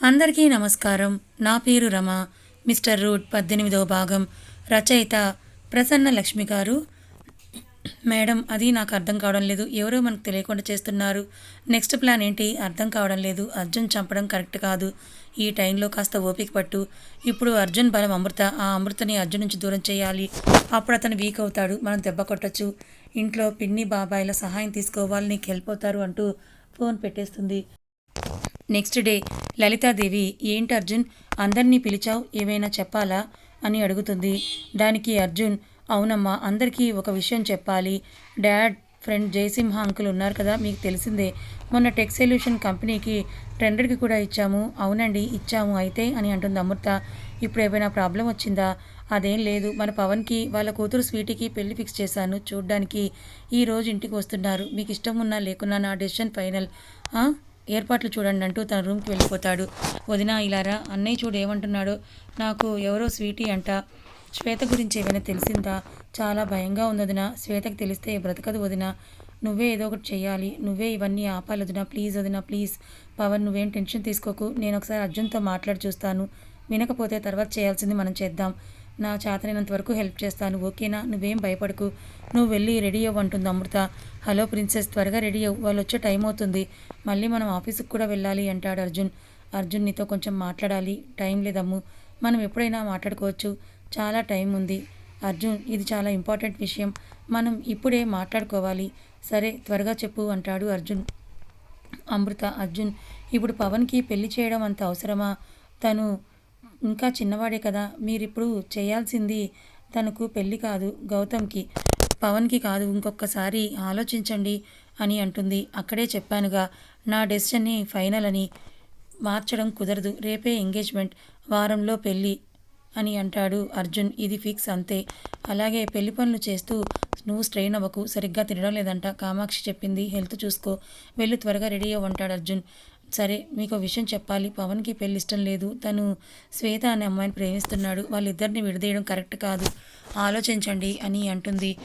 అందరికీ నమస్కారం. నా పేరు రమ. మిస్టర్ రూట్ పద్దెనిమిదవ భాగం. రచయిత ప్రసన్న లక్ష్మి గారు. మేడం అది నాకు అర్థం కావడం లేదు. ఎవరో మనకు తెలియకుండా చేస్తున్నారు. నెక్స్ట్ ప్లాన్ ఏంటి? అర్థం కావడం లేదు. అర్జున్ చంపడం కరెక్ట్ కాదు. ఈ టైంలో కాస్త ఓపిక పట్టు. ఇప్పుడు అర్జున్ బలం అమృత. ఆ అమృతని అర్జున్ నుంచి దూరం చేయాలి. అప్పుడు అతను వీక్ అవుతాడు. మనం దెబ్బ కొట్టచ్చు. ఇంట్లో పిన్ని బాబాయిల సహాయం తీసుకోవాలి. నీకు హెల్ప్ అవుతారు అంటూ ఫోన్ పెట్టేస్తుంది. నెక్స్ట్ డే లలితాదేవి ఏంటి అర్జున్? అందరినీ పిలిచావు? ఏమైనా చెప్పాలా? అని అడుగుతుంది. దానికి అర్జున్ అవునమ్మా అందరికీ ఒక విషయం చెప్పాలి. డాడ్ ఫ్రెండ్ జయసింహ అంకుల్ ఉన్నారు కదా మీకు తెలిసిందే. మొన్న టెక్ సొల్యూషన్ కంపెనీకి టెండర్కి కూడా ఇచ్చాము. అవునండి ఇచ్చాము అయితే అని అంటుంది అమృత. ఇప్పుడు ఏమైనా ప్రాబ్లం వచ్చిందా? అదేం లేదు. మన పవన్కి వాళ్ళ కూతురు స్వీటీకి పెళ్ళి ఫిక్స్ చేశాను. చూడ్డానికి ఈ రోజు ఇంటికి వస్తున్నారు. మీకు ఇష్టం ఉన్నా లేకున్నా నా డెసిషన్ ఫైనల్. ఏర్పాట్లు చూడండి అంటూ తన రూమ్కి వెళ్ళిపోతాడు. వదిన ఇలారా? అన్నయ్య చూడు ఏమంటున్నాడు? నాకు ఎవరో స్వీటీ అంట. శ్వేత గురించి ఏమైనా తెలిసిందా? చాలా భయంగా ఉంది వదిన. శ్వేతకి తెలిస్తే బ్రతకదు వదిన. నువ్వే ఏదో ఒకటి చేయాలి నువ్వే ఇవన్నీ ఆపాలి వదిన. ప్లీజ్ వదిన ప్లీజ్. పవన్ నువ్వేం టెన్షన్ తీసుకోకు. నేను ఒకసారి అర్జున్తో మాట్లాడి చూస్తాను. వినకపోతే తర్వాత చేయాల్సింది మనం చేద్దాం. నా చేతనైనంత వరకు హెల్ప్ చేస్తాను. ఓకేనా? నువ్వేం భయపడకు. నువ్వు వెళ్ళి రెడీ అవ్వు అంటుంది అమృత. హలో ప్రిన్సెస్ త్వరగా రెడీ అవ్వు. వాళ్ళు వచ్చే టైం అవుతుంది. మళ్ళీ మనం ఆఫీస్కి కూడా వెళ్ళాలి అంటాడు అర్జున్. అర్జున్ నీతో కొంచెం మాట్లాడాలి. టైం లేదమ్ము. మనం ఎప్పుడైనా మాట్లాడుకోవచ్చు. చాలా టైం ఉంది. అర్జున్ ఇది చాలా ఇంపార్టెంట్ విషయం. మనం ఇప్పుడే మాట్లాడుకోవాలి. సరే త్వరగా చెప్పు అంటాడు అర్జున్. అమృత అర్జున్ ఇప్పుడు పవన్కి పెళ్ళి చేయడం అంత అవసరమా? తను ఇంకా చిన్నవాడే కదా మీరిప్పుడు చేయాల్సింది తనకు పెళ్ళి కాదు గౌతమ్కి పవన్కి కాదు ఇంకొకసారి ఆలోచించండి అని అంటుంది. అక్కడే చెప్పానుగా నా డెసిషన్ని ఫైనల్ అని మార్చడం కుదరదు రేపే ఎంగేజ్మెంట్ వారంలో పెళ్ళి అని అంటాడు అర్జున్. ఇది ఫిక్స్ అంతే. అలాగే పెళ్ళి పనులు చేస్తూ నువ్వు స్ట్రెయిన్ అవ్వకు సరిగ్గా తినడం లేదంట కామాక్షి చెప్పింది. హెల్త్ చూసుకో వెళ్ళి త్వరగా రెడీ అవ్వంటాడు అర్జున్. సరే మీకు విషయం చెప్పాలి. పవన్కి పెళ్ళి ఇష్టం లేదు. తను శ్వేత అనే అమ్మాయిని ప్రేమిస్తున్నాడు. వాళ్ళిద్దరిని విడదీయడం కరెక్ట్ కాదు. ఆలోచించండి అని అంటుంది.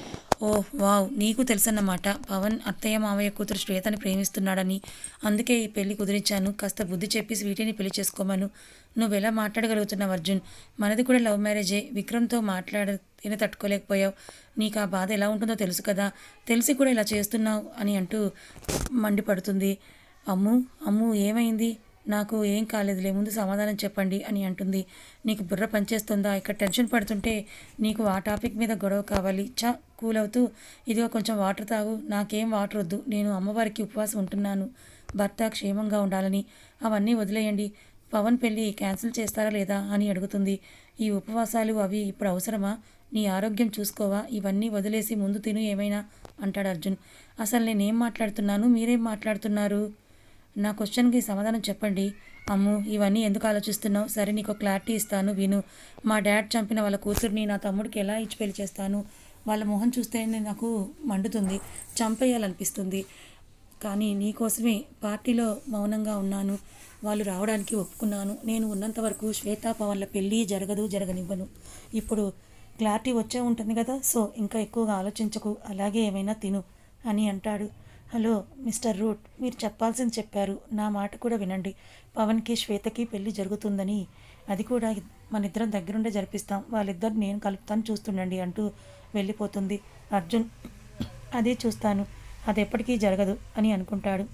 ఓ వావ్ నీకు తెలుసన్నమాట. పవన్ అత్తయ్య మావయ్య కూతురు శ్వేతని ప్రేమిస్తున్నాడని. అందుకే ఈ పెళ్ళి కుదిరించాను. కాస్త బుద్ధి చెప్పి స్వీటీని పెళ్ళి చేసుకోమను. నువ్వెలా మాట్లాడగలుగుతున్నావు అర్జున్? మనది కూడా లవ్ మ్యారేజే. విక్రమ్తో మాట్లాడిన తట్టుకోలేకపోయావు. నీకు ఆ బాధ ఎలా ఉంటుందో తెలుసు కదా. తెలిసి కూడా ఇలా చేస్తున్నావు అని అంటూ మండిపడుతుంది. అమ్ము అమ్ము ఏమైంది? నాకు ఏం కాలేదులే ముందు సమాధానం చెప్పండి అని అంటుంది. నీకు బుర్ర పనిచేస్తుందా? ఇక్కడ టెన్షన్ పడుతుంటే నీకు ఆ టాపిక్ మీద గొడవ కావాలి. చా కూల్ అవుతూ ఇదిగో కొంచెం వాటర్ తాగు. నాకేం వాటర్ వద్దు. నేను అమ్మవారికి ఉపవాసం ఉంటున్నాను. భర్త క్షేమంగా ఉండాలని. అవన్నీ వదిలేయండి. పవన్ పెళ్ళి క్యాన్సిల్ చేస్తారా లేదా అని అడుగుతుంది. ఈ ఉపవాసాలు అవి ఇప్పుడు అవసరమా? నీ ఆరోగ్యం చూసుకోవా? ఇవన్నీ వదిలేసి ముందు తిను ఏమైనా? అంటాడు అర్జున్. అసలు నేనేం మాట్లాడుతున్నాను? మీరేం మాట్లాడుతున్నారు? నా క్వశ్చన్కి సమాధానం చెప్పండి. అమ్ము ఇవన్నీ ఎందుకు ఆలోచిస్తున్నావు? సరే నీకు క్లారిటీ ఇస్తాను విను. మా డాడ్ చంపిన వాళ్ళ కూతుర్ని నా తమ్ముడికి ఎలా ఇచ్చి పెళ్ళి చేస్తాను? వాళ్ళ మొహం చూస్తేనే నాకు మండుతుంది చంపేయాలనిపిస్తుంది. కానీ నీకోసమే పార్టీలో మౌనంగా ఉన్నాను. వాళ్ళు రావడానికి ఒప్పుకున్నాను. నేను ఉన్నంత వరకు శ్వేతా పవన్ల పెళ్ళి జరగదు జరగనివ్వను. ఇప్పుడు క్లారిటీ వచ్చే ఉంటుంది కదా సో ఇంకా ఎక్కువగా ఆలోచించకు. అలాగే ఏమైనా తిను అని అంటాడు. హలో మిస్టర్ రూట్ మీరు చెప్పాల్సింది చెప్పారు. నా మాట కూడా వినండి. పవన్కి శ్వేతకి పెళ్ళి జరుగుతుందని. అది కూడా మన ఇద్దరం దగ్గరుండే జరిపిస్తాం. వాళ్ళిద్దరు నేను కలుపుతాను చూస్తుండండి అంటూ వెళ్ళిపోతుంది. అర్జున్ అదే చూస్తాను. అది ఎప్పటికీ జరగదు అని అనుకుంటాడు.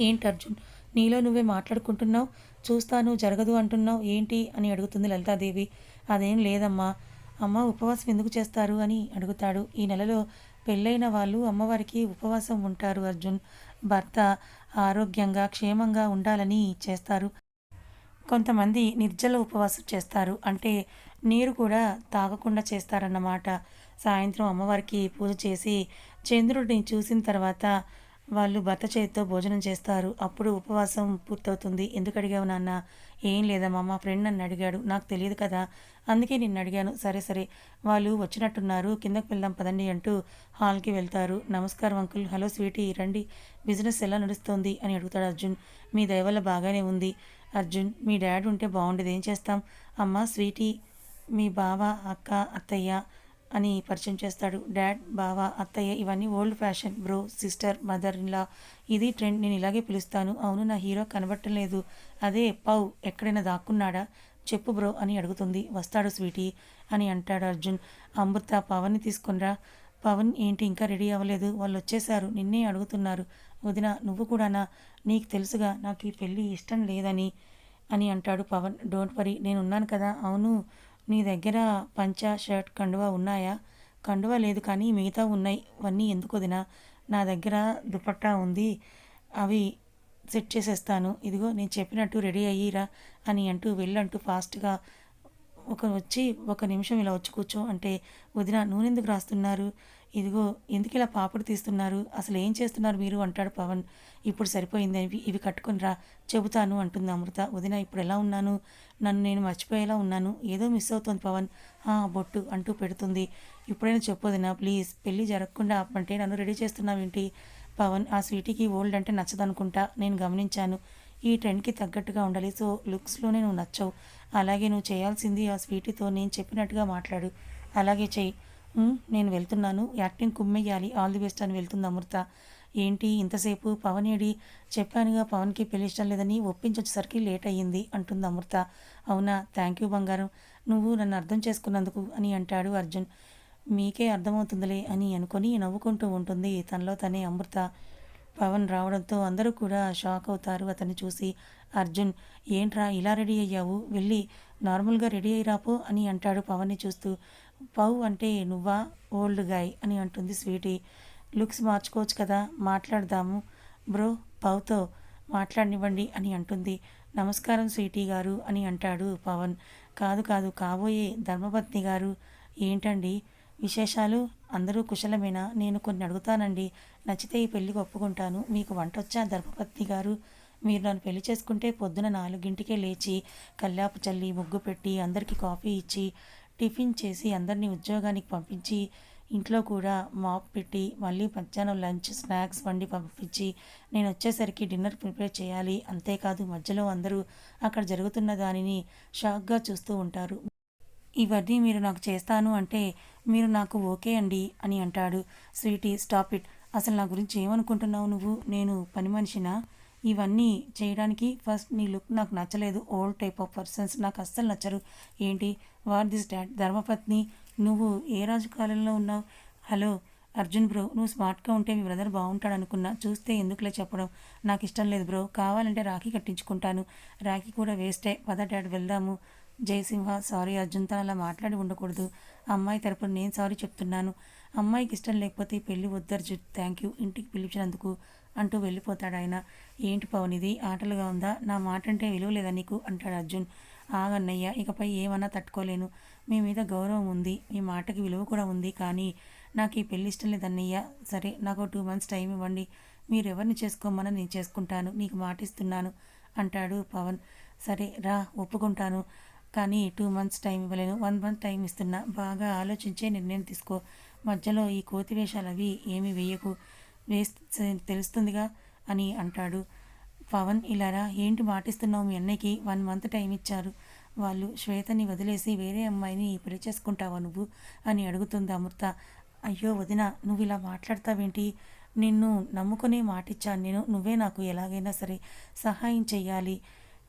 ఏంటి అర్జున్? నీలో నువ్వే మాట్లాడుకుంటున్నావు? చూస్తాను జరగదు అంటున్నావు? ఏంటి? అని అడుగుతుంది లలితాదేవి. అదేం లేదమ్మా. అమ్మ ఉపవాసం ఎందుకు చేస్తారు అని అడుగుతాడు. ఈ నెలలో పెళ్ళైన వాళ్ళు అమ్మవారికి ఉపవాసం ఉంటారు అర్జున్. భర్త ఆరోగ్యంగా క్షేమంగా ఉండాలని చేస్తారు. కొంతమంది నిర్జల ఉపవాసం చేస్తారు. అంటే నీరు కూడా తాగకుండా చేస్తారన్నమాట. సాయంత్రం అమ్మవారికి పూజ చేసి చంద్రుడిని చూసిన తర్వాత వాళ్ళు భర్త చేతితో భోజనం చేస్తారు. అప్పుడు ఉపవాసం పూర్తవుతుంది. ఎందుకు అడిగావు నాన్న? ఏం లేదమ్మా మా ఫ్రెండ్ నన్ను అడిగాడు. నాకు తెలియదు కదా. అందుకే నిన్ను అడిగాను. సరే సరే. వాళ్ళు వచ్చినట్టున్నారు. కిందకు వెళ్దాం పదండి అంటూ హాల్కి వెళ్తారు. నమస్కారం అంకుల్. Hello sweetie. రండి. బిజినెస్ ఎలా నడుస్తోంది? అని అడుగుతాడు అర్జున్. మీ దయవల్ల బాగానే ఉంది. అర్జున్. మీ డాడ్ ఉంటే బాగుండేది. ఏం చేస్తాం? అమ్మ స్వీటీ. మీ బావ అక్క అత్తయ్య అని పరిచయం చేస్తాడు. డాడ్ బావ అత్తయ్య ఇవన్నీ old fashion. Bro sister mother in law ఇది ట్రెండ్. నేను ఇలాగే పిలుస్తాను. అవును నా హీరో కనబట్టం లేదు. అదే పౌ ఎక్కడైనా దాక్కున్నాడా? చెప్పు బ్రో అని అడుగుతుంది. వస్తాడు స్వీటీ అని అంటాడు అర్జున్. అమృత పవన్ని తీసుకునిరా. పవన్ ఏంటి ఇంకా రెడీ అవ్వలేదు? వాళ్ళు వచ్చేసారు నిన్నే అడుగుతున్నారు. వదిన నువ్వు కూడానా? నీకు తెలుసుగా నాకు ఈ పెళ్ళి ఇష్టం లేదని అని అంటాడు పవన్. డోంట్ వరీ నేను ఉన్నాను కదా. అవును. నీ దగ్గర పంచ షర్ట్ కండువా ఉన్నాయా? కండువా లేదు కానీ మిగతా ఉన్నాయి. అవన్నీ ఎందుకు వదినా నా దగ్గర దుపట్టా ఉంది. అవి సెట్ చేసేస్తాను. ఇదిగో నేను చెప్పినట్టు రెడీ అయ్యిరా అని అంటూ వెళ్ళంటూ ఫాస్ట్గా ఒక వచ్చి ఒక నిమిషం ఇలా వచ్చి కూర్చో. అంటే వదిన నూనె ఎందుకు రాస్తున్నారు? ఇదిగో ఎందుకు ఇలా పాపడు తీస్తున్నారు? అసలు ఏం చేస్తున్నారు మీరు? అంటాడు పవన్. ఇప్పుడు సరిపోయింది. ఇవి ఇవి కట్టుకుని రా. చెబుతాను అంటుంది అమృత. వదిన ఇప్పుడు ఎలా ఉన్నాను? నన్ను నేను మర్చిపోయేలా ఉన్నాను. ఏదో మిస్ అవుతుంది పవన్. బొట్టు అంటూ పెడుతుంది. ఇప్పుడైనా చెప్పొదినా ప్లీజ్. పెళ్ళి జరగకుండా అంటే నన్ను రెడీ చేస్తున్నావేంటి? పవన్ ఆ స్వీటీకి ఓల్డ్ అంటే నచ్చదనుకుంటా. నేను గమనించాను. ఈ ట్రెండ్కి తగ్గట్టుగా ఉండాలి. సో లుక్స్లోనే నువ్వు నచ్చవు. అలాగే నువ్వు చేయాల్సింది ఆ స్వీటీతో నేను చెప్పినట్టుగా మాట్లాడు. అలాగే చెయ్యి. నేను వెళ్తున్నాను. యాక్టింగ్ కుమ్మెయ్యాలి ఆల్ ది బెస్ట్ అని వెళ్తుంది అమృత. ఏంటి? ఇంతసేపు పవన్ ఏడి చెప్పానుగా పవన్కి పెళ్ళి ఇష్టం లేదని ఒప్పించొచ్చేసరికి లేట్ అయ్యింది అంటుంది అమృత. అవునా? థ్యాంక్ యూ బంగారం. నువ్వు నన్ను అర్థం చేసుకున్నందుకు అని అంటాడు అర్జున్. మీకే అర్థమవుతుందిలే అని అనుకొని నవ్వుకుంటూ ఉంటుంది తనలో తనే అమృత. పవన్ రావడంతో అందరూ కూడా షాక్ అవుతారు అతన్ని చూసి. అర్జున్ ఏంట్రా ఇలా రెడీ అయ్యావు? వెళ్ళి నార్మల్గా రెడీ అయ్యి రాపో అని అంటాడు పవన్ని చూస్తూ. పవ్ అంటే నువ్వా? ఓల్డ్ గాయ్ అని అంటుంది స్వీటీ. లుక్స్ మార్చుకోవచ్చు కదా? మాట్లాడదాము. బ్రో పవ్తో మాట్లాడనివ్వండి అని అంటుంది. నమస్కారం స్వీటీ గారు అని అంటాడు పవన్. కాదు కాదు కాబోయే ధర్మపత్ని గారు. ఏంటండి? విశేషాలు? అందరూ కుశలమేనా? నేను కొన్ని అడుగుతానండి. నచ్చితే ఈ పెళ్ళికి ఒప్పుకుంటాను. మీకు వంట వచ్చా ధర్మపత్ని గారు? మీరు నన్ను పెళ్ళి చేసుకుంటే పొద్దున నాలుగింటికే లేచి కల్లాపు చల్లి ముగ్గు పెట్టి అందరికీ కాఫీ ఇచ్చి టిఫిన్ చేసి అందరినీ ఉద్యోగానికి పంపించి ఇంట్లో కూడా మాప్ పెట్టి మళ్ళీ మధ్యాహ్నం లంచ్ స్నాక్స్ వండి పంపించి నేను వచ్చేసరికి డిన్నర్ ప్రిపేర్ చేయాలి. అంతేకాదు మధ్యలో అందరూ అక్కడ జరుగుతున్న దానిని షాక్గా చూస్తూ ఉంటారు. ఇవన్నీ మీరు నాకు చేస్తాను అంటే మీరు నాకు ఓకే అండి అని అంటాడు. Sweetie stop it. అసలు నా గురించి ఏమనుకుంటున్నావు నువ్వు? నేను పని మనిషినా? ఇవన్నీ చేయడానికి ఫస్ట్ నీ లుక్ నాకు నచ్చలేదు. ఓల్డ్ టైప్ ఆఫ్ పర్సన్స్ నాకు అస్సలు నచ్చరు. ఏంటి? వాట్ దిస్ డాడ్ ధర్మపత్ని నువ్వు ఏ రాజు కాలంలో ఉన్నావు? హలో అర్జున్ బ్రో నువ్వు స్మార్ట్గా ఉంటే మీ బ్రదర్ బాగుంటాడు అనుకున్నా చూస్తే ఎందుకులే చెప్పడం? నాకు ఇష్టం లేదు బ్రో కావాలంటే రాఖీ కట్టించుకుంటాను. రాఖీ కూడా వేస్టే పద డాడ్ వెళ్దాము. జయసింహ సారీ అర్జున్తో అలా మాట్లాడి ఉండకూడదు. అమ్మాయి తరపున నేను సారీ చెప్తున్నాను. అమ్మాయికి ఇష్టం లేకపోతే ఈ పెళ్ళి వద్దు థ్యాంక్ యూ ఇంటికి పిలిచినందుకు అంటూ వెళ్ళిపోతాడు ఆయన. ఏంటి పవన్ ఇది? ఆటలుగా ఉందా? నా మాట అంటే విలువ లేదా నీకు? అంటాడు అర్జున్. ఆగన్నయ్య ఇకపై ఏమన్నా తట్టుకోలేను. మీ మీద గౌరవం ఉంది మీ మాటకి విలువ కూడా ఉంది కానీ నాకు ఈ పెళ్ళి ఇష్టం లేదన్నయ్య. సరే నాకు టూ మంత్స్ టైం ఇవ్వండి. మీరు ఎవరిని చేసుకోమని నేను చేసుకుంటాను. నీకు మాట ఇస్తున్నాను అంటాడు పవన్. సరే రా ఒప్పుకుంటాను. కానీ టూ మంత్స్ టైం ఇవ్వలేను. వన్ మంత్ టైం ఇస్తున్నా. బాగా ఆలోచించే నిర్ణయం తీసుకో. మధ్యలో ఈ కోతి వేషాలు అవి ఏమి వేయకు వేస్తే తెలుస్తుందిగా అని అంటాడు. పవన్ ఇలారా? ఏంటి మాటిస్తున్నావు మీ అన్నయ్యకి? వన్ మంత్ టైం ఇచ్చారు. వాళ్ళు శ్వేతని వదిలేసి వేరే అమ్మాయిని పెళ్ళి చేసుకుంటావా నువ్వు? అని అడుగుతుంది అమృత. అయ్యో వదిన నువ్వు ఇలా మాట్లాడతావేంటి? నిన్ను నమ్ముకునే మాటిచ్చాను నేను. నువ్వే నాకు ఎలాగైనా సరే సహాయం చెయ్యాలి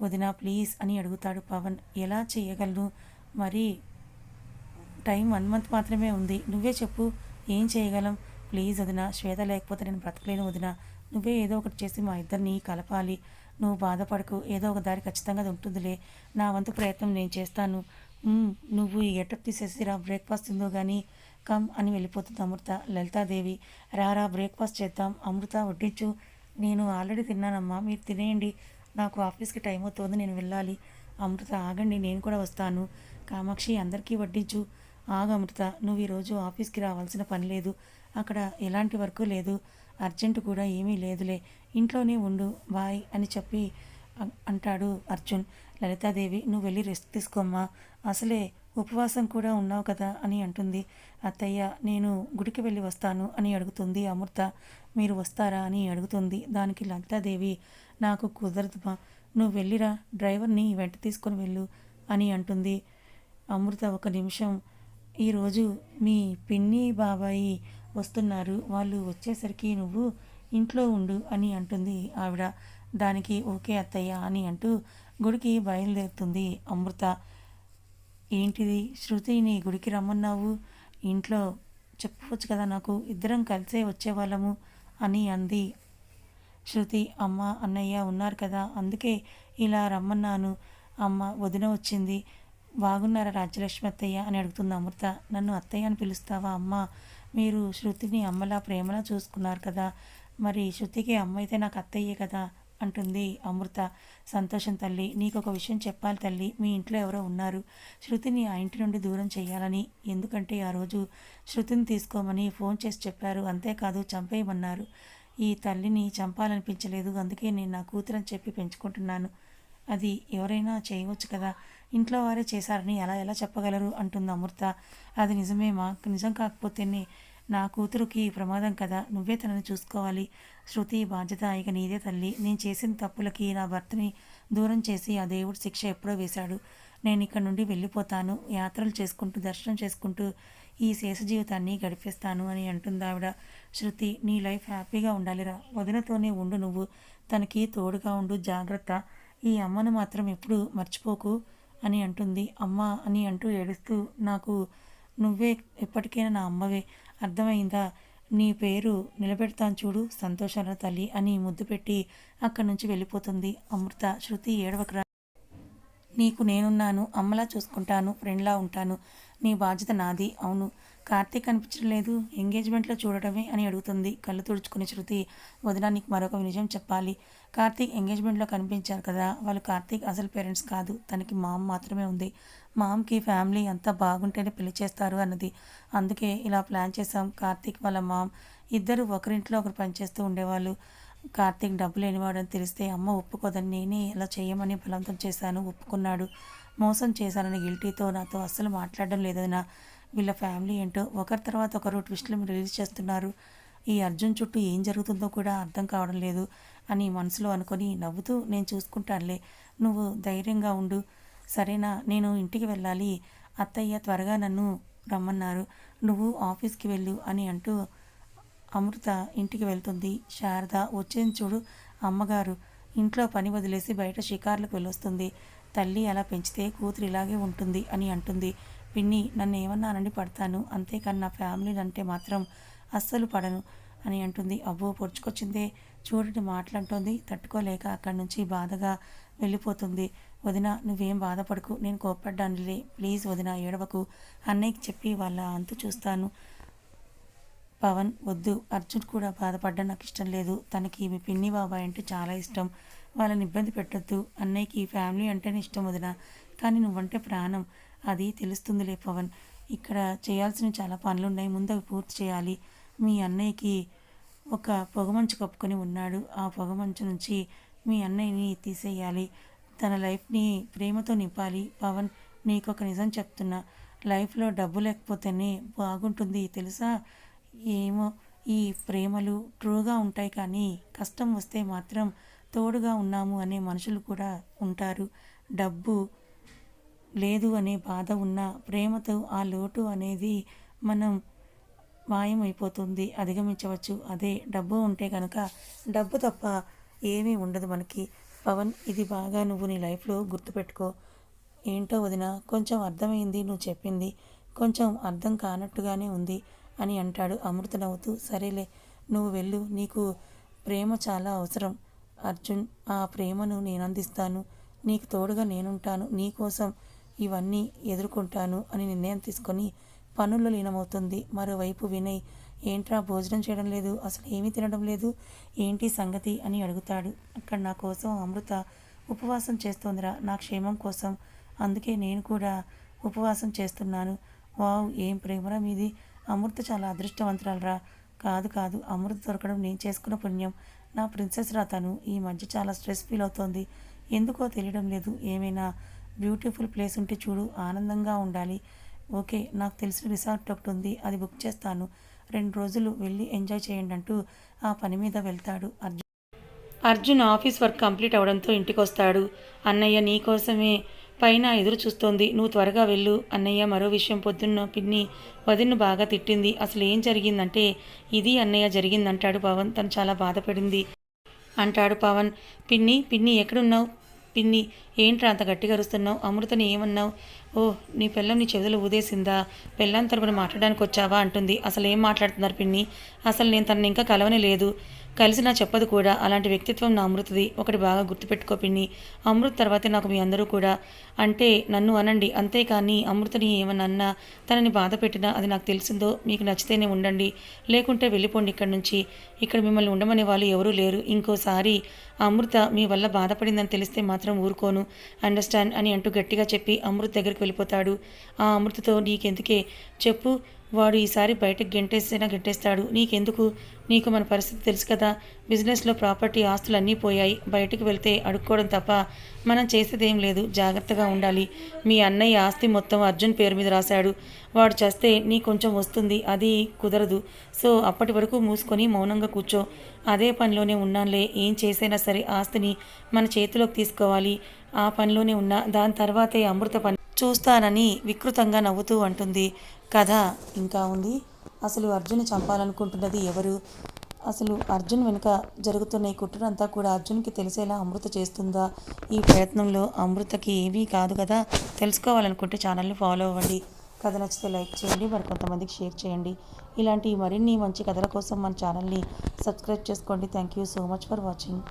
వదిన ప్లీజ్ అని అడుగుతాడు పవన్. ఎలా చేయగలను మరి టైం వన్ మంత్ మాత్రమే ఉంది. నువ్వే చెప్పు ఏం చేయగలం? ప్లీజ్ వదిన శ్వేత లేకపోతే నేను బ్రతకలేను వదిన. నువ్వే ఏదో ఒకటి చేసి మా ఇద్దరిని కలపాలి. నువ్వు బాధపడకు ఏదో ఒక దారి ఖచ్చితంగా అది ఉంటుందిలే. నా వంతు ప్రయత్నం నేను చేస్తాను. నువ్వు ఈ గెటప్ తీసేసి రా బ్రేక్ఫాస్ట్ తిందో కానీ కమ్ అని వెళ్ళిపోతుంది అమృత. లలితాదేవి రారా బ్రేక్ఫాస్ట్ చేద్దాం. అమృత వడ్డించు. నేను ఆల్రెడీ తిన్నానమ్మా మీరు తినేయండి. నాకు ఆఫీస్కి టైం అవుతుంది నేను వెళ్ళాలి. అమృత ఆగండి నేను కూడా వస్తాను. కామాక్షి అందరికీ వడ్డించు. ఆగమృత అమృత నువ్వు ఈరోజు ఆఫీస్కి రావాల్సిన పని లేదు. అక్కడ ఎలాంటి వర్క్ లేదు. అర్జెంటు కూడా ఏమీ లేదులే. ఇంట్లోనే ఉండు బాయ్ అని చెప్పి అంటాడు అర్జున్. లలితాదేవి నువ్వు వెళ్ళి రెస్ట్ తీసుకోమ్మా. అసలే ఉపవాసం కూడా ఉన్నావు కదా అని అంటుంది. అత్తయ్య నేను గుడికి వెళ్ళి వస్తాను అని అడుగుతుంది అమృత. మీరు వస్తారా అని అడుగుతుంది. దానికి లలితాదేవి నాకు కుదరదుమా నువ్వు వెళ్ళిరా డ్రైవర్ని వెంట తీసుకొని వెళ్ళు అని అంటుంది. అమృత ఒక నిమిషం ఈరోజు మీ పిన్ని బాబాయి వస్తున్నారు. వాళ్ళు వచ్చేసరికి నువ్వు ఇంట్లో ఉండు అని అంటుంది ఆవిడ. దానికి ఓకే అత్తయ్య అని అంటూ గుడికి బయలుదేరుతుంది అమృత. ఏంటిది శృతిని గుడికి రమ్మన్నావు? ఇంట్లో చెప్పవచ్చు కదా నాకు. ఇద్దరం కలిసే వచ్చేవాళ్ళము అని అంది శృతి. అమ్మ అన్నయ్య ఉన్నారు కదా అందుకే ఇలా రమ్మన్నాను. అమ్మ వదిన వచ్చింది. బాగున్నారా రాజ్యలక్ష్మి అత్తయ్య? అని అడుగుతుంది అమృత. నన్ను అత్తయ్య అని పిలుస్తావా అమ్మ? మీరు శృతిని అమ్మలా ప్రేమలా చూసుకున్నారు కదా. మరి శృతికి అమ్మ అయితే నాకు అత్తయ్యే కదా? అంటుంది అమృత. సంతోషం తల్లి నీకు ఒక విషయం చెప్పాలి తల్లి. మీ ఇంట్లో ఎవరో ఉన్నారు. శృతిని ఆ ఇంటి నుండి దూరం చేయాలని. ఎందుకంటే ఆ రోజు శృతిని తీసుకోమని ఫోన్ చేసి చెప్పారు. అంతేకాదు చంపేయమన్నారు. ఈ తల్లిని చంపాలనిపించలేదు. అందుకే నేను నా కూతురని చెప్పి పెంచుకుంటున్నాను. అది ఎవరైనా చేయవచ్చు కదా. ఇంట్లో వారే చేశారని ఎలా ఎలా చెప్పగలరు? అంటుంది అమృత. అది నిజమేమా? నిజం కాకపోతేనే నా కూతురుకి ప్రమాదం కదా? నువ్వే తనని చూసుకోవాలి. శృతి బాధ్యత ఇక నీదే తల్లి. నేను చేసిన తప్పులకి నా భర్తని దూరం చేసి ఆ దేవుడు శిక్ష ఎప్పుడో వేశాడు. నేను ఇక్కడ నుండి వెళ్ళిపోతాను. యాత్రలు చేసుకుంటూ దర్శనం చేసుకుంటూ ఈ శేష జీవితాన్ని గడిపేస్తాను అని అంటుంది ఆవిడ. శృతి నీ లైఫ్ హ్యాపీగా ఉండాలిరా. వదినతోనే ఉండు నువ్వు. తనకి తోడుగా ఉండు. జాగ్రత్త. ఈ అమ్మను మాత్రం ఎప్పుడు మర్చిపోకు. అని అంటుంది. అమ్మ అని అంటూ ఏడుస్తూ నాకు నువ్వే ఎప్పటికైనా నా అమ్మవే. అర్థమైందా? నీ పేరు నిలబెడతాను చూడు సంతోషాల తల్లి అని ముద్దు పెట్టి అక్కడి నుంచి వెళ్ళిపోతుంది అమృత. శృతి ఏడవకరా. నీకు నేనున్నాను అమ్మలా చూసుకుంటాను ఫ్రెండ్లా ఉంటాను. నీ బాధ్యత నాది అవును. కార్తీక్ కనిపించడం లేదు. ఎంగేజ్మెంట్లో చూడటమే అని అడుగుతుంది కళ్ళు తుడుచుకునే శృతి. వదిన నీకు మరొక నిజం చెప్పాలి. కార్తీక్ ఎంగేజ్మెంట్లో కనిపించారు కదా. వాళ్ళు కార్తీక్ అసలు పేరెంట్స్ కాదు. తనకి మామ్ మాత్రమే ఉంది. మామ్కి ఫ్యామిలీ అంతా బాగుంటేనే పెళ్ళి చేస్తారు అన్నది. అందుకే ఇలా ప్లాన్ చేసాం కార్తీక్ వాళ్ళ మామ్ ఇద్దరు ఒకరింట్లో ఒకరు పనిచేస్తూ ఉండేవాళ్ళు. కార్తీక్ డబ్బు లేనివాడని తెలిస్తే అమ్మ ఒప్పుకోదని నేనే ఇలా చేయమని బలవంతం చేశాను ఒప్పుకున్నాడు. మోసం చేశానని గిల్టీతో నాతో అస్సలు మాట్లాడడం లేదన్నా వీళ్ళ ఫ్యామిలీ ఏంటో ఒకరి తర్వాత ఒకరు ట్విస్టులు రిలీజ్ చేస్తున్నారు. ఈ అర్జున్ చుట్టూ ఏం జరుగుతుందో కూడా అర్థం కావడం లేదు అని మనసులో అనుకొని నవ్వుతూ నేను చూసుకుంటానులే నువ్వు ధైర్యంగా ఉండు. సరేనా నేను ఇంటికి వెళ్ళాలి. అత్తయ్య త్వరగా నన్ను రమ్మన్నారు. నువ్వు ఆఫీస్కి వెళ్ళు అని అంటూ అమృత ఇంటికి వెళ్తుంది. శారద వచ్చేది చూడు అమ్మగారు. ఇంట్లో పని వదిలేసి బయట షికార్లకు వెళ్ళొస్తుంది. తల్లి అలా పెంచితే కూతురు ఇలాగే ఉంటుంది అని అంటుంది. పిన్ని నన్ను ఏమన్నానని పడతాను? అంతేకాని నా ఫ్యామిలీ అంటే మాత్రం అస్సలు పడను అని అంటుంది. అబ్బో పొడుచుకొచ్చిందే. చూడటి మాట్లాడుతోంది తట్టుకోలేక అక్కడి నుంచి బాధగా వెళ్ళిపోతుంది. వదిన నువ్వేం బాధపడకు. నేను కోప్పడ్డానులే. ప్లీజ్ వదిన ఏడవకు. అన్నయ్యకి చెప్పి వాళ్ళ అంతు చూస్తాను. పవన్ వద్దు. అర్జున్ కూడా బాధపడ్డం నాకు ఇష్టం లేదు. తనకి మీ పిన్ని బాబాయ్ అంటే చాలా ఇష్టం. వాళ్ళని ఇబ్బంది పెట్టొద్దు. అన్నయ్యకి ఫ్యామిలీ అంటేనే ఇష్టం వదిన. కానీ నువ్వంటే ప్రాణం. అది తెలుస్తుందిలే పవన్. ఇక్కడ చేయాల్సిన చాలా పనులు ఉన్నాయి ముందు అవి పూర్తి చేయాలి. మీ అన్నయ్యకి ఒక పొగమంచు కప్పుకొని ఉన్నాడు. ఆ పొగమంచు నుంచి మీ అన్నయ్యని తీసేయాలి. తన లైఫ్ని ప్రేమతో నింపాలి. పవన్ నీకు ఒక నిజం చెప్తున్నా. లైఫ్లో డబ్బు లేకపోతేనే బాగుంటుంది. తెలుసా? ఏమో ఈ ప్రేమలు ట్రూగా ఉంటాయి కానీ కష్టం వస్తే మాత్రం తోడుగా ఉన్నాము అనే మనుషులు కూడా ఉంటారు. డబ్బు లేదు అనే బాధ ఉన్న ప్రేమతో ఆ లోటు అనేది మనం మాయమైపోతుంది అధిగమించవచ్చు. అదే డబ్బు ఉంటే కనుక డబ్బు తప్ప ఏమీ ఉండదు మనకి. పవన్ ఇది బాగా నువ్వు నీ లైఫ్లో గుర్తుపెట్టుకో. ఏంటో వదిన కొంచెం అర్థమైంది నువ్వు చెప్పింది. కొంచెం అర్థం కానట్టుగానే ఉంది అని అంటాడు అమృత నవ్వుతూ. సరేలే నువ్వు వెళ్ళు. నీకు ప్రేమ చాలా అవసరం. అర్జున్ ఆ ప్రేమను నేను అందిస్తాను నీకు తోడుగా నేనుంటాను. నీకోసం ఇవన్నీ ఎదుర్కొంటాను అని నిర్ణయం తీసుకొని పనుల్లో లీనమవుతుంది. మరోవైపు వినయ్ ఏంట్రా భోజనం చేయడం లేదు? అసలు ఏమీ తినడం లేదు? ఏంటి సంగతి? అని అడుగుతాడు. అక్కడ నా కోసం అమృత ఉపవాసం చేస్తోందిరా. నా క్షేమం కోసం. అందుకే నేను కూడా ఉపవాసం చేస్తున్నాను. వావ్ ఏం ప్రేమరా మీది. అమృత చాలా అదృష్టవంతురాలరా. కాదు కాదు. అమృత దొరకడం నేను చేసుకున్న పుణ్యం. నా ప్రిన్సెస్ రా తను. ఈ మధ్య చాలా స్ట్రెస్ ఫీల్ అవుతోంది. ఎందుకో తెలియడం లేదు. ఏమైనా బ్యూటిఫుల్ ప్లేస్ ఉంటే చూడు ఆనందంగా ఉండాలి. ఓకే నాకు తెలిసిన రిసార్ట్ ఒకటి ఉంది అది బుక్ చేస్తాను. రెండు రోజులు వెళ్ళి ఎంజాయ్ చేయండి అంటూ ఆ పని మీద వెళ్తాడు Arjun. Arjun office work complete అవడంతో ఇంటికి వస్తాడు అన్నయ్య నీకోసమే పైన ఎదురు చూస్తోంది. నువ్వు త్వరగా వెళ్ళు. అన్నయ్య మరో విషయం పొద్దున్న పిన్ని వదిన్ను బాగా తిట్టింది. అసలు ఏం జరిగిందంటే ఇది అన్నయ్య జరిగిందంటాడు పవన్. తను చాలా బాధపడింది. అంటాడు పవన్ పిన్ని పిన్ని ఎక్కడున్నావు? పిన్ని ఏంట్రా అంత గట్టిగా అరుస్తున్నావు? అమృతని ఏమన్నావు? ఓ నీ పిల్లం నీ చెవిలో ఊదేసిందా? పిల్లం తరపున మాట్లాడడానికి వచ్చావా అంటుంది. అసలు ఏం మాట్లాడుతున్నారు పిన్ని? అసలు నేను తనని ఇంకా కలవని లేదు. కలిసినా చెప్పదు కూడా. అలాంటి వ్యక్తిత్వం నా అమృతది. ఒకటి బాగా గుర్తుపెట్టుకో పిన్ని. అమృత్ తర్వాతే నాకు మీ అందరూ కూడా. అంటే నన్ను అనండి. అంతేకాని అమృతని ఏమన్నా తనని బాధ పెట్టినా అది నాకు తెలిసిందో మీకు నచ్చితేనే ఉండండి. లేకుంటే వెళ్ళిపోండి ఇక్కడి నుంచి. ఇక్కడ మిమ్మల్ని ఉండమనే వాళ్ళు ఎవరూ లేరు. ఇంకోసారి అమృత మీ వల్ల బాధపడిందని తెలిస్తే మాత్రం ఊరుకోను. అండర్స్టాండ్ అని అంటూ గట్టిగా చెప్పి అమృత్ దగ్గరికి వెళ్ళిపోతాడు. ఆ అమృతతో నీకెందుకే? చెప్పు. వాడు ఈసారి బయటకు గెంటేసినా గెంటేస్తాడు. నీకెందుకు? నీకు మన పరిస్థితి తెలుసు కదా. బిజినెస్లో ప్రాపర్టీ ఆస్తులు అన్నీ పోయాయి. బయటకు వెళ్తే అడుక్కోవడం తప్ప మనం చేసేదేం లేదు. జాగ్రత్తగా ఉండాలి. మీ అన్నయ్య ఆస్తి మొత్తం అర్జున్ పేరు మీద రాశాడు. వాడు చేస్తే నీ కొంచెం వస్తుంది. అది కుదరదు. సో అప్పటి వరకు మూసుకొని మౌనంగా కూర్చో. అదే పనిలోనే ఉన్నానులే. ఏం చేసైనా సరే ఆస్తిని మన చేతిలోకి తీసుకోవాలి. ఆ పనిలోనే ఉన్నా దాని తర్వాతే అమృత పని. చూస్తానని వికృతంగా నవ్వుతూ అంటుంది. కథ ఇంకా ఉంది. అసలు అర్జున్ చంపాలనుకుంటున్నది ఎవరు? అసలు అర్జున్ వెనుక జరుగుతున్న ఈ కుట్రంతా కూడా అర్జున్కి తెలిసేలా అమృత చేస్తుందా? ఈ ప్రయత్నంలో అమృతకి ఏమీ కాదు కదా? తెలుసుకోవాలనుకుంటే ఛానల్ని ఫాలో అవ్వండి. కథ నచ్చితే లైక్ చేయండి మరి కొంతమందికి షేర్ చేయండి. ఇలాంటి మరిన్ని మంచి కథల కోసం మన ఛానల్ని సబ్స్క్రైబ్ చేసుకోండి. Thank you so much for watching.